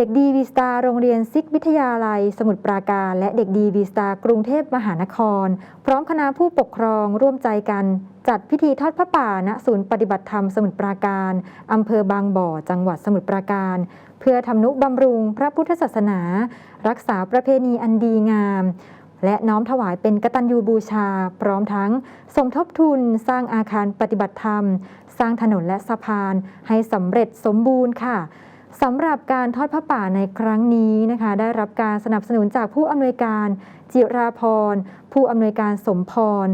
เด็กดีวีสตาร์โรงเรียนซิกวิทยาลัย สมุทรปราการ และเด็กดีวีสตารกรุงเทพมหานคร พร้อมคณะผู้ปกครองร่วมใจกัน จัดพิธีทอดพระป่าณศูนย์ปฏิบัติธรรมสมุทรปราการอำเภอบางบ่อ จังหวัดสมุทรปราการ เพื่อทำนุบำรุงพระพุทธศาสนา รักษาประเพณีอันดีงาม และน้อมถวายเป็นกตัญญูบูชา พร้อมทั้งสมทบทุนสร้างอาคารปฏิบัติธรรม สร้างถนนและสะพานให้สำเร็จสมบูรณ์ค่ะ สำหรับการทอดพระป่าในครั้งนี้นะคะ ได้รับการสนับสนุนจากผู้อำนวยการจิราพร ผู้อำนวยการสมพร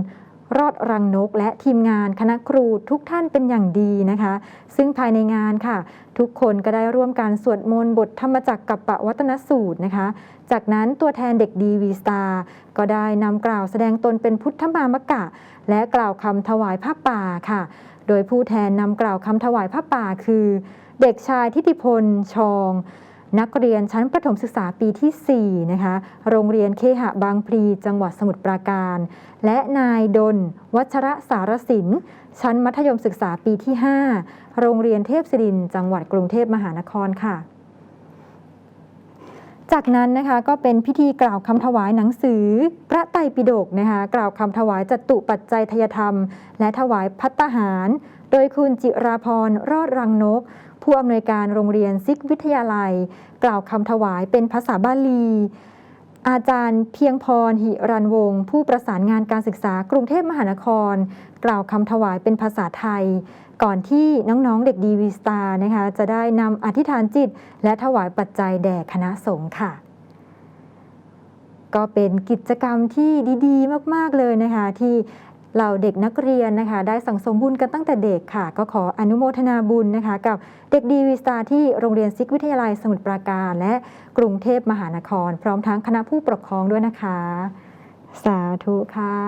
รอดรังนก และทีมงานคณะครูทุกท่านเป็นอย่างดีนะคะ ซึ่งภายในงานค่ะ ทุกคนก็ได้ร่วมการสวดมนต์บทธรรมจักรกับปวัตนสูตรนะคะ จากนั้นตัวแทนเด็กดีวีสตาร์ก็ได้นำกล่าวแสดงตนเป็นพุทธมามกะ และกล่าวคำถวายผ้าป่าค่ะ โดยผู้แทนนำกล่าวคำถวายผ้าป่าคือ เด็กชายทิติพลชอง นักเรียนชั้นประถมศึกษาปีที่ 4 นะคะ โรงเรียนเคหะบางพลีจังหวัดสมุทรปราการ และนายดน วัชระสารสิน ชั้นมัธยมศึกษาปีที่ 5 โรงเรียนเทพศิริน จังหวัดกรุงเทพมหานครค่ะ จากนั้นนะคะก็เป็นพิธีกล่าวคำถวายหนังสือ พระไตรปิฎกนะคะกล่าวคำถวายจตุปัจจัยทยธรรม และถวายพัตตาหาร โดยคุณจิราพรรอดรังนก ผู้อำนวยการโรงเรียนซิกวิทยาลัย กล่าวคำถวายเป็นภาษาบาลี อาจารย์เพียงพรหิรันวงศ์ผู้ประสานงานการศึกษากรุงเทพมหานคร กล่าวคำถวายเป็นภาษาไทย ก่อนที่น้องๆเด็กดีวีสตาร์นะคะจะได้นำอธิษฐานจิต และถวายปัจจัยแด่คณะสงฆ์ค่ะ ก็เป็นกิจกรรมที่ดีๆ มากๆเลยนะคะที่ เหล่าเด็กนักเรียนนะคะ ได้สั่งสมบุญกันตั้งแต่เด็กค่ะ ก็ขออนุโมทนาบุญนะคะ กับเด็กดีวีสตาที่โรงเรียนซิกวิทยาลัยสมุทรปราการ และกรุงเทพมหานคร พร้อมทั้งคณะผู้ปกครองด้วยนะคะ สาธุค่ะ